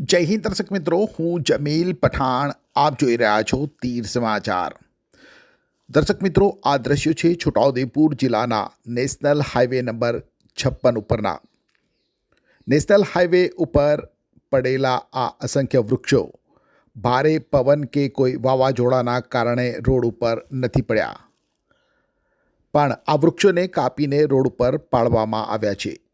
જય હિન્દ દર્શક મિત્રો, હું જમીલ પઠાણ. આપ જોઈ રહ્યા છો તીર સમાચાર. દર્શક મિત્રો, આ દ્રશ્યો છે છોટાઉદેપુર જિલ્લાના નેશનલ હાઈવે નંબર છપ્પન ઉપરના. નેશનલ હાઈવે ઉપર પડેલા આ અસંખ્ય વૃક્ષો ભારે પવન કે કોઈ વાવાઝોડાના કારણે રોડ ઉપર નથી પડ્યા. પણ આ વૃક્ષોને કાપીને રોડ ઉપર પાડવામાં આવ્યા છે.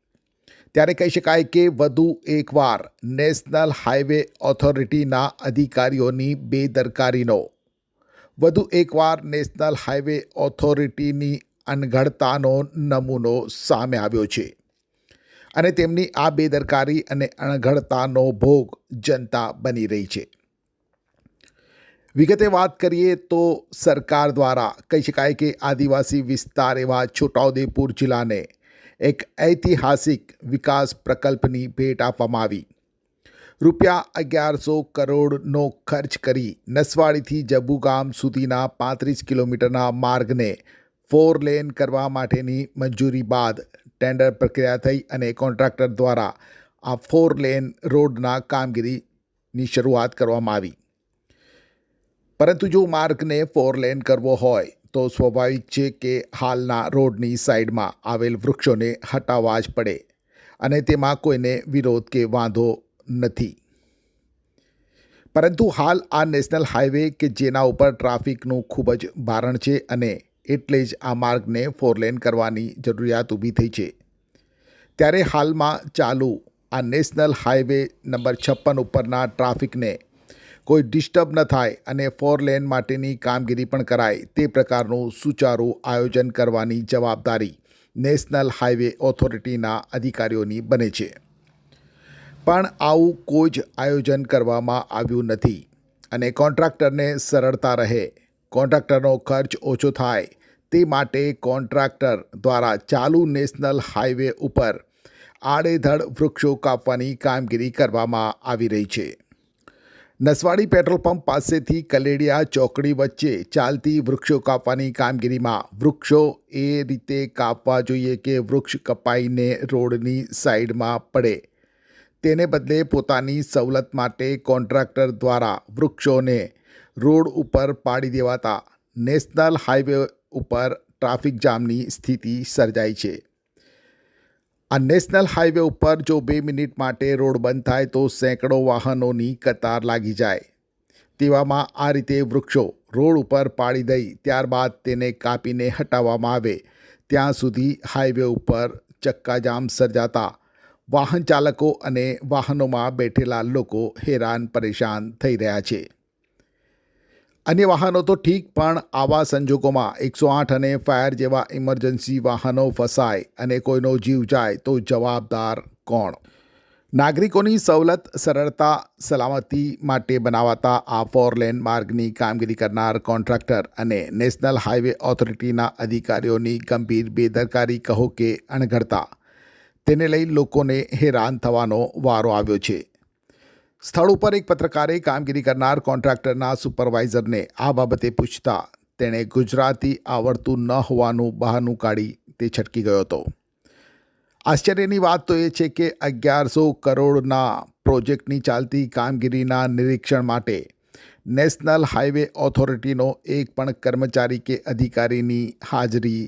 ત્યારે કહી શકાય કે વધુ એકવાર નેશનલ હાઈવે ઓથોરિટીના અધિકારીઓની બેદરકારીનો. વધુ એકવાર નેશનલ હાઈવે ઓથોરિટીની અણઘડતાનો નમૂનો સામે આવ્યો છે અને તેમની આ બેદરકારી અને અણઘડતાનો ભોગ જનતા બની રહી છે. વિગતે વાત કરીએ તો સરકાર દ્વારા કહી શકાય કે આદિવાસી વિસ્તાર એવા છોટાઉદેપુર જિલ્લાને એક ઐતિહાસિક વિકાસ પ્રકલ્પની ભેટ આપવામાં આવી. રૂપિયા અગિયારસો કરોડનો ખર્ચ કરી નસવાડીથી જબુગામ સુધીના પાંત્રીસ કિલોમીટરના માર્ગને ફોર લેન કરવા માટેની મંજૂરી બાદ ટેન્ડર પ્રક્રિયા થઈ અને કોન્ટ્રાક્ટર દ્વારા આ ફોર લેન રોડના કામગીરીની શરૂઆત કરવામાં આવી. પરંતુ જો માર્ગને ફોર લેન કરવો હોય તો સ્વાભાવિક છે કે હાલના રોડની સાઈડમાં આવેલ વૃક્ષોને હટાવવા જ પડે અને તેમાં કોઈને વિરોધ કે વાંધો નથી. પરંતુ હાલ આ નેશનલ હાઈવે કે જેના ઉપર ટ્રાફિકનું ખૂબ જ ભારણ છે અને એટલે જ આ માર્ગને ફોર લેન કરવાની જરૂરિયાત ઊભી થઈ છે. ત્યારે હાલમાં ચાલુ આ નેશનલ હાઈવે નંબર છપ્પન ઉપરના ટ્રાફિકને કોઈ ડિસ્ટર્બ ન થાય અને ફોર લેન માટેની કામગીરી પણ કરાય તે પ્રકારનું સુચારું આયોજન કરવાની જવાબદારી નેશનલ હાઈવે ઓથોરિટીના અધિકારીઓની બને છે. પણ આવું કોઈ જ આયોજન કરવામાં આવ્યું નથી અને કોન્ટ્રાક્ટરને સરળતા રહે. કોન્ટ્રાક્ટરનો ખર્ચ ઓછો થાય તે માટે કોન્ટ્રાક્ટર દ્વારા ચાલુ નેશનલ હાઈવે ઉપર આડેધડ વૃક્ષો કાપવાની કામગીરી કરવામાં આવી રહી છે. નસવાડી પેટ્રોલ પંપ પાસેથી કલેડિયા ચોકડી વચ્ચે ચાલતી વૃક્ષો કાપવાની કામગીરીમાં વૃક્ષો એ રીતે કાપવા જોઈએ કે વૃક્ષ કપાઈને રોડની સાઈડમાં પડે. તેને બદલે પોતાની સવલત માટે કોન્ટ્રાક્ટર દ્વારા વૃક્ષોને રોડ ઉપર પાડી દેવાતા નેશનલ હાઈવે ઉપર ટ્રાફિક જામની સ્થિતિ સર્જાઈ છે. આ નેશનલ હાઈવે ઉપર જો બે મિનિટ માટે રોડ બંધ થાય તો સેંકડો વાહનોની કતાર લાગી જાય. તેવામાં આ રીતે વૃક્ષો રોડ ઉપર પાડી દઈ ત્યારબાદ તેને કાપીને હટાવવામાં આવે. ત્યાં સુધી હાઈવે ઉપર ચક્કાજામ સર્જાતા વાહન ચાલકો અને વાહનોમાં બેઠેલા લોકો હેરાન પરેશાન થઈ રહ્યા છે. અન્ય વાહનો તો ઠીક, પણ આવા સંજોગોમાં એકસો આઠ અને ફાયર જેવા ઇમરજન્સી વાહનો ફસાય અને કોઈનો જીવ જાય તો જવાબદાર કોણ? નાગરિકોની સવલત, સરળતા, સલામતી માટે બનાવાતા આ ફોર લેન માર્ગની કામગીરી કરનાર કોન્ટ્રાક્ટર અને નેશનલ હાઈવે ઓથોરિટીના અધિકારીઓની ગંભીર બેદરકારી કહો કે અણઘડતા. તેને લઈ લોકોને હેરાન થવાનો વારો આવ્યો છે. સ્થળ ઉપર એક પત્રકારે કામગીરી કરનાર કોન્ટ્રાક્ટરના સુપરવાઇઝરને આ બાબતે પૂછતા તેણે ગુજરાતી આવડતું ન હોવાનું બહાનું કાઢી તે છટકી ગયો હતો. આશ્ચર્યની વાત તો એ છે કે અગિયારસો કરોડના પ્રોજેક્ટની ચાલતી કામગીરીના નિરીક્ષણ માટે નેશનલ હાઈવે ઓથોરિટીનો એક પણ કર્મચારી કે અધિકારીની હાજરી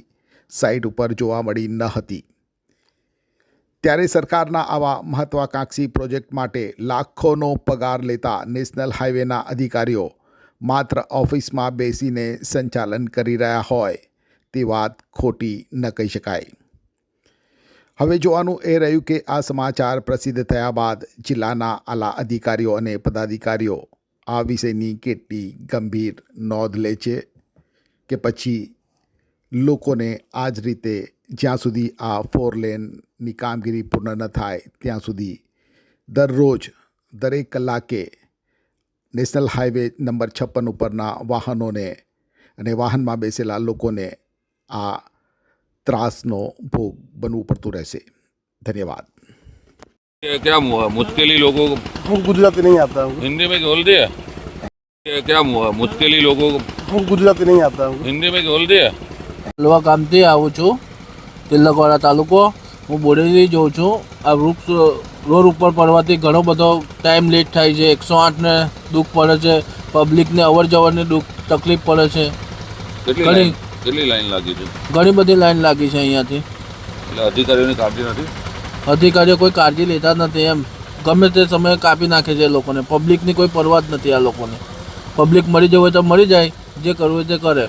સાઇટ ઉપર જોવા મળી ન હતી. ત્યારે સરકારના આવા મહત્વાકાંક્ષી પ્રોજેક્ટ માટે લાખોનો પગાર લેતા નેશનલ હાઈવેના અધિકારીઓ માત્ર ઓફિસમાં બેસીને સંચાલન કરી રહ્યા હોય તે વાત ખોટી ન કહી શકાય. હવે જોવાનું એ રહ્યું કે આ સમાચાર પ્રસિદ્ધ થયા બાદ જિલ્લાના આલા અધિકારીઓ અને પદાધિકારીઓ આ વિષયની કેટલી ગંભીર નોંધ લે છે કે પછી લોકોને આ જ રીતે જ્યાં સુધી આ ફોર લેનની કામગીરી પૂર્ણ ન થાય ત્યાં સુધી દરરોજ દરેક કલાકે નેશનલ હાઈવે નંબર છપ્પન ઉપરના વાહનોને અને વાહનમાં બેસેલા લોકોને આ ત્રાસનો ભોગ બનવું પડતું રહેશે ધન્યવાદ क्या क्या मु- मुश्किली लोगों को हमको गुजराती नहीं आता हमको हिंदी में बोल दिया क्या क्या मु- मुश्किली लोगों को हमको गुजराती नहीं आता हमको हिंदी में बोल दिया હલવા ગામથી આવું છું તિલકવાડા તાલુકો. હું બોડેલી જોઉં છું. આ વૃક્ષ રોડ ઉપર પડવાથી ઘણો બધો ટાઈમ લેટ થાય છે. એકસો આઠને દુઃખ પડે છે. પબ્લિકને અવર જવરની દુઃખ તકલીફ પડે છે. ઘણી. કેટલી લાઈન લાગી છે? ઘણી બધી લાઈન લાગી છે અહીંયાથી. એટલે અધિકારીઓની કાળજી નથી? અધિકારીઓ કોઈ કાળજી લેતા નથી એમ. ગમે તે સમયે કાપી નાખે છે એ લોકોને. પબ્લિકની કોઈ પરવા જ નથી આ લોકોને. પબ્લિક મરી જવું હોય તો મરી જાય. જે કરવું હોય તે કરે.